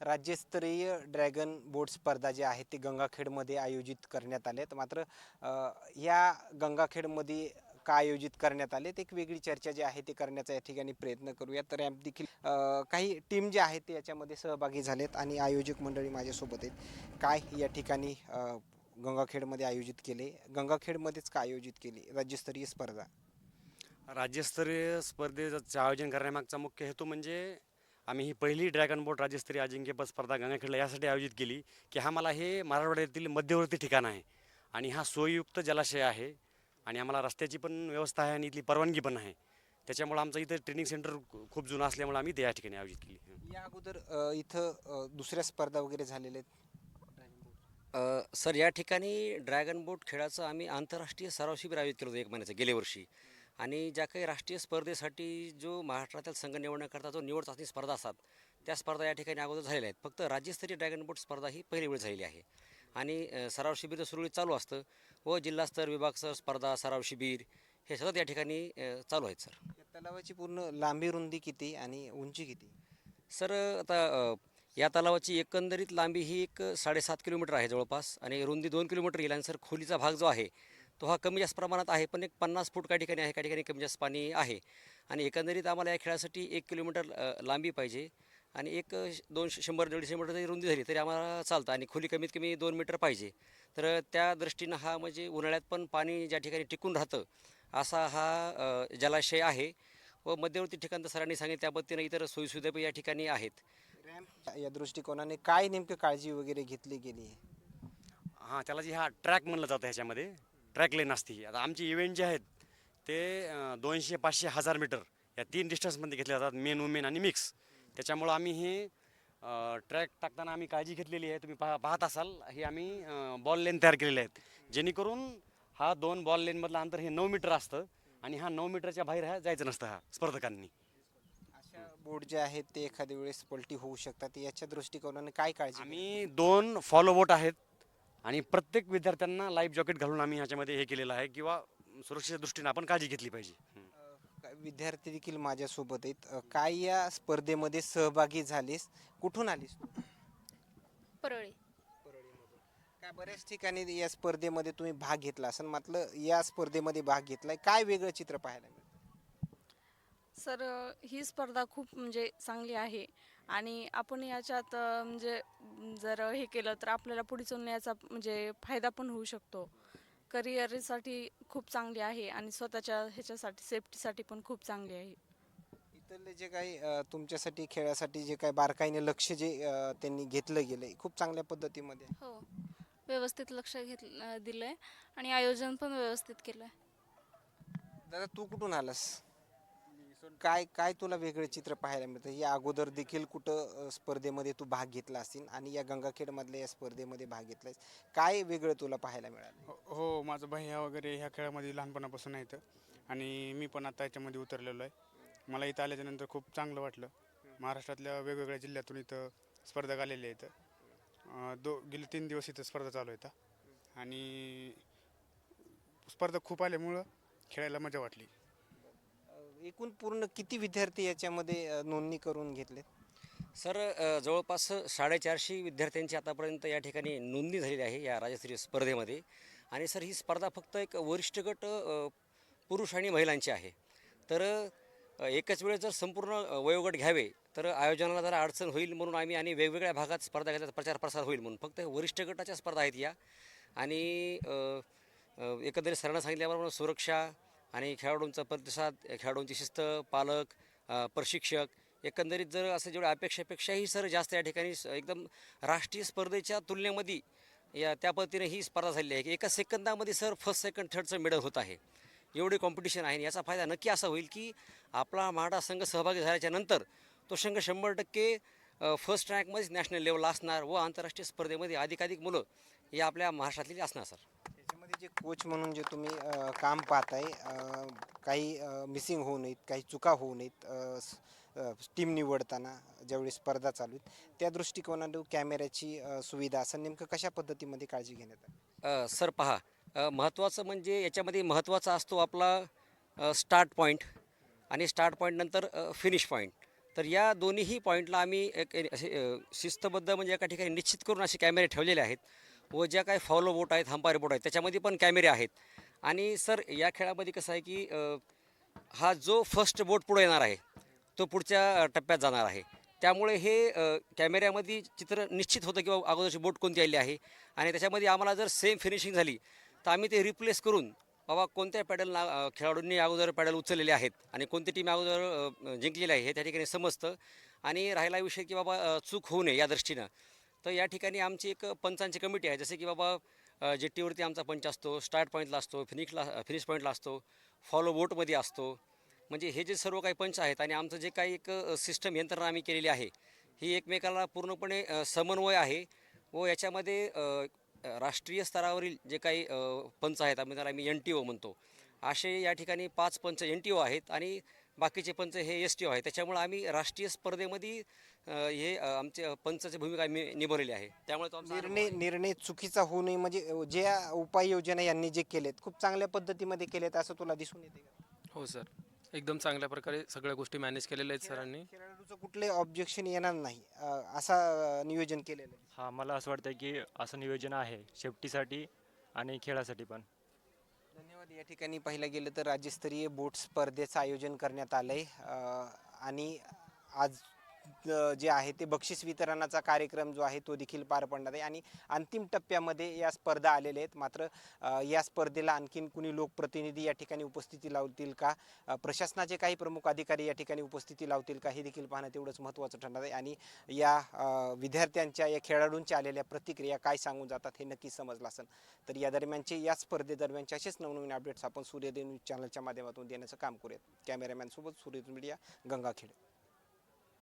राज्यस्तरीय ड्रॅगन बोट स्पर्धा जी आहे ती गंगाखेडमध्ये आयोजित करण्यात आले मात्र या गंगाखेडमध्ये का आयोजित करण्यात आले? एक वेगळी चर्चा जी आहे ती करण्याचा या ठिकाणी प्रयत्न करूया तर रॅम्प देखील काही टीम जे आहेत ते याच्यामध्ये सहभागी झालेत आणि आयोजक मंडळी माझ्यासोबत आहेत. काय या ठिकाणी गंगाखेडमध्ये आयोजित केले? गंगाखेडमध्येच का आयोजित केली? राज्यस्तरीय स्पर्धा? राज्यस्तरीय स्पर्धेचं आयोजन करण्यामागचा मुख्य हेतू म्हणजे आम्ही ही पहिली ड्रॅगन बोट राज्यस्तरीय अजिंक्यपद स्पर्धा गंगाखेडला यासाठी आयोजित केली की हा मला हे मराठवाड्यातील मध्यवर्ती ठिकाण आहे. आणि हा सोयीयुक्त जलाशय आहे आणि आम्हाला रस्त्याची पण व्यवस्था आहे आणि इथली परवानगी पण आहे. त्याच्यामुळे आमचं इथं ट्रेनिंग सेंटर खूप जुनं असल्यामुळे आम्ही ते या ठिकाणी आयोजित केली. या अगोदर इथं दुसऱ्या स्पर्धा वगैरे झालेल्या आहेत. सर या ठिकाणी ड्रॅगन बोट खेळाचं आम्ही आंतरराष्ट्रीय सराव शिबिर आयोजित केलं होतं एक महिन्याचं गेल्या वर्षी. आणि ज्या काही राष्ट्रीय स्पर्धेसाठी जो महाराष्ट्रातील संघ निवडण्याकरता जो निवड चाचणी स्पर्धा असतात त्या स्पर्धा या ठिकाणी अगोदर झालेल्या आहेत. फक्त राज्यस्तरीय ड्रॅगन बोट स्पर्धा ही पहिली वेळ झालेली आहे. आणि सराव शिबिर सुरळीत चालू असतं व जिल्हास्तर विभागस्तर स्पर्धा सराव शिबिर हे सतत या ठिकाणी चालू आहेत सर. या तलावाची पूर्ण लांबी रुंदी किती आणि उंची किती? सर आता या तलावाची एकंदरीत लांबी ही एक साडेसात किलोमीटर आहे जवळपास आणि रुंदी दोन किलोमीटर येईल आणि सर खोलीचा भाग जो आहे तो हा कमी जास्त प्रमाणात आहे पण एक पन्नास फूट काही ठिकाणी आहे काही ठिकाणी कमी जास्त पाणी आहे. आणि एकंदरीत आम्हाला या खेळासाठी एक किलोमीटर लांबी पाहिजे. आणि एक दोनशे शंभर दीडशे मीटर जरी रुंदी झाली तरी आम्हाला चालतं. आणि खोली कमीत कमी दोन मीटर पाहिजे. तर त्या दृष्टीनं हा म्हणजे उन्हाळ्यात पण पाणी ज्या ठिकाणी टिकून राहतं असा हा जलाशय आहे. व मध्यवर्ती ठिकाण तर सरांनी सांगितलं त्या पद्धतीनं इतर सोयीसुविधा पण या ठिकाणी आहेत. या दृष्टिकोनाने काय नेमकं काळजी वगैरे घेतली गेली? आहे हां त्याला जी हा ट्रॅक म्हणलं जातं ह्याच्यामध्ये ट्रॅक लेन असते ही. आता आमचे इव्हेंट जे आहेत ते दोनशे पाचशे हजार मीटर या तीन डिस्टन्समध्ये घेतले जातात मेन वुमेन आणि मिक्स त्याच्यामुळं आम्ही हे ट्रॅक टाकताना आम्ही काळजी घेतलेली आहे. तुम्ही पाह पाहत असाल हे आम्ही बॉल लेन तयार केलेले आहेत. जेणेकरून हा दोन बॉल लेनमधलं अंतर हे नऊ मीटर असतं आणि हा नऊ मीटरच्या बाहेर हा जायचं नसतं हा स्पर्धकांनी. अशा बोट जे आहेत ते एखाद्या वेळेस पलटी होऊ शकतात. याच्या दृष्टिकोनाने काय काळजी आम्ही दोन फॉलो बोट आहेत. आणि प्रत्येक विद्यार्थ्यांना लाईफ जॉकेट घालून आम्ही ह्याच्यामध्ये हे केलेलं आहे किंवा सुरक्षेच्या दृष्टीने आपण काळजी घेतली पाहिजे. विद्यार्थी देखील माझ्यासोबत आहेत. काय या स्पर्धेमध्ये सहभागी झालीस? कुठून आलीस तू? परळी. काय बऱ्याच ठिकाणी या स्पर्धेमध्ये तुम्ही भाग घेतला असेल म्हटलं या स्पर्धेमध्ये भाग घेतलाय. काय वेगळं चित्र पाहायला मिळतं? सर ही स्पर्धा खूप म्हणजे चांगली आहे. आणि आपण याच्यात म्हणजे जर हे केलं तर आपल्याला पुढे चालून याचा म्हणजे फायदा पण होऊ शकतो. करिअरसाठी खूप चांगली आहे आणि स्वतःच्या ह्याच्यासाठी सेफ्टीसाठी पण खूप चांगली आहे. इथले जे काही तुमच्यासाठी खेळासाठी जे काही बारकाईने लक्ष जे त्यांनी घेतलं गेलंय खूप चांगल्या पद्धतीमध्ये. आहे. हो. व्यवस्थित लक्ष घेतलं दिलंय आणि आयोजन पण व्यवस्थित केलंय. दादा तू कुठून आलास? काय काय तुला वेगळं चित्र पाहायला मिळतं? या अगोदर देखील कुठं अ, स्पर्धेमध्ये तू भाग घेतला असेल आणि या गंगाखेडमधल्या या स्पर्धेमध्ये भाग घेतलायस? काय वेगळं तुला पाहायला मिळालं? हो हो माझं भैया वगैरे ह्या खेळामध्ये लहानपणापासून आहेत. आणि मी पण आता याच्यामध्ये उतरलेलो आहे. मला इथं आल्याच्यानंतर खूप चांगलं वाटलं. महाराष्ट्रातल्या वेगवेगळ्या जिल्ह्यातून इथं स्पर्धा आलेल्या आहेत. अं, दो गेले तीन दिवस इथं स्पर्धा चालू आहेत. आणि स्पर्धा खूप आल्यामुळं खेळायला मजा वाटली. एकूण पूर्ण किती विद्यार्थी याच्यामध्ये नोंदणी करून घेतले सर जवळपास साडेचारशे विद्यार्थ्यांची आतापर्यंत या ठिकाणी नोंदणी झालेली आहे या राज्यस्तरीय स्पर्धेमध्ये. आणि सर ही स्पर्धा फक्त एक वरिष्ठ गट पुरुष आणि महिलांची आहे. तर एकाच वेळेस जर संपूर्ण वयोगट घ्यावे तर आयोजनाला जरा अडचण होईल म्हणून आम्ही आणि वेगवेगळ्या भागात स्पर्धा घेतल्या प्रचार प्रसार होईल म्हणून. फक्त वरिष्ठ गटाच्या स्पर्धा आहेत या. आणि एकंदरीत सरांना सांगितल्याप्रमाणे सुरक्षा आणि खेळाडूंचा प्रतिसाद खेळाडूंची शिस्त पालक प्रशिक्षक एकंदरीत जर असं जेवढ्या अपेक्षापेक्षाही सर जास्त या ठिकाणी एकदम राष्ट्रीय स्पर्धेच्या तुलनेमध्ये या त्या पद्धतीने ही स्पर्धा झालेली आहे की एका सेकंदामध्ये सर फर्स्ट सेकंड थर्डचं मेडल होत आहे. एवढी कॉम्पिटिशन आहे आणि याचा फायदा नक्की असा होईल की आपला महाराष्ट्र संघ सहभागी झाल्याच्यानंतर तो संघ शंभर टक्के फर्स्ट रँकमध्येच नॅशनल लेवलला असणार व आंतरराष्ट्रीय स्पर्धेमध्ये अधिकाधिक मुलं ही आपल्या महाराष्ट्रातली असणार सर. जे कोच म्हणून जे तुम्ही अ, काम पाहताय अ, काही मिसिंग होऊ नयेत काही चुका होऊ नयेत टीम निवडताना ज्यावेळी स्पर्धा चालू आहेत त्या दृष्टिकोनातून कॅमेऱ्याची अ, सुविधा असं नेमकं कशा पद्धतीमध्ये काळजी घेण्यात आली? अ, सर पहा अ, महत्त्वाचं म्हणजे याच्यामध्ये महत्त्वाचा असतो आपला स्टार्ट पॉईंट आणि स्टार्ट पॉईंट नंतर फिनिश पॉईंट तर या दोन्हीही पॉईंटला आम्ही एक एक असे अ, शिस्तबद्ध म्हणजे एका ठिकाणी निश्चित करून असे कॅमेरे ठेवलेले आहेत. व ज्या काही फॉलो बोट आहेत हंपारी बोट आहेत त्याच्यामध्ये पण कॅमेरे आहेत. आणि सर या खेळामध्ये कसं आहे की हा जो फर्स्ट बोट पुढे येणार आहे तो पुढच्या टप्प्यात जाणार आहे. त्यामुळे हे कॅमेऱ्यामध्ये चित्र निश्चित होतं की अगोदरची बोट कोणती आली आहे. आणि त्याच्यामध्ये आम्हाला जर सेम फिनिशिंग झाली तर आम्ही ते रिप्लेस करून बाबा कोणत्या पॅडल ना खेळाडूंनी अगोदर पॅडल उचललेले आहेत आणि कोणती टीम अगोदर जिंकलेली आहे हे त्या ठिकाणी समजतं. आणि राहिला विषय की बाबा चूक होऊ नये या दृष्टीनं. तर या ठिकाणी आमची एक पंचांची कमिटी आहे. जसे की बाबा जेट्टीवरती आमचा पंच असतो स्टार्ट पॉईंटला असतो फिनिशला फिनिश पॉईंटला असतो फॉलो बोटमध्ये असतो. म्हणजे हे जे सर्व काही पंच आहेत आणि आमचं जे काही एक सिस्टम यंत्रणा आम्ही केलेली आहे ही एकमेकाला पूर्णपणे समन्वय आहे व याच्यामध्ये राष्ट्रीय स्तरावरील जे काही पंच आहेत आम्ही त्याला आम्ही एन टी ओ म्हणतो. असे या ठिकाणी पाच पंच एन टी ओ आहेत आणि बाकीचे पंच हे एस टी ओ आहेत त्याच्यामुळे आम्ही राष्ट्रीय स्पर्धेमध्ये हे अ, आमचे पंचाची भूमिका आम्ही निभवलेली आहे. त्यामुळे तो आमचा अनुभव निर्णय आहे. निर्णय चुकीचा होऊ नये म्हणजे ज्या उपाययोजना यांनी जे केलेत खूप चांगल्या पद्धतीमध्ये केलेत असं तुला दिसून येते का? हो सर. एकदम चांगल्या प्रकारे सगळ्या गोष्टी मॅनेज केलेल्या आहेत सरांनी. खेळाडूचं कुठले ऑब्जेक्शन येणार नाही असा नियोजन केलेलं आहे. हा मला असं वाटतं की असं नियोजन आहे सेफ्टीसाठी आणि खेळासाठी पण. धन्यवाद. या ठिकाणी पाहिलं गेलं तर राज्यस्तरीय बोट स्पर्धेचं आयोजन करण्यात आलंय. आहे आणि आज जे आहे ते बक्षीस वितरणाचा कार्यक्रम जो आहे तो देखील पार पडणार आहे. आणि अंतिम टप्प्यामध्ये या स्पर्धा आलेल्या आहेत. मात्र या स्पर्धेला आणखीन कुणी लोकप्रतिनिधी या ठिकाणी उपस्थिती लावतील का? प्रशासनाचे काही प्रमुख अधिकारी या ठिकाणी उपस्थिती लावतील का? हे देखील पाहणं तेवढंच महत्त्वाचं ठरणार आहे. आणि या विद्यार्थ्यांच्या या खेळाडूंच्या आलेल्या प्रतिक्रिया काय सांगून जातात हे नक्की समजलं असेल. तर या दरम्यानचे या स्पर्धेदरम्यानचे असेच नवनवीन अपडेट्स आपण सूर्यदेव न्यूज चॅनलच्या माध्यमातून देण्याचं काम करूयात. कॅमेरामॅनसोबत सूर्यदेव मीडिया गंगाखेड.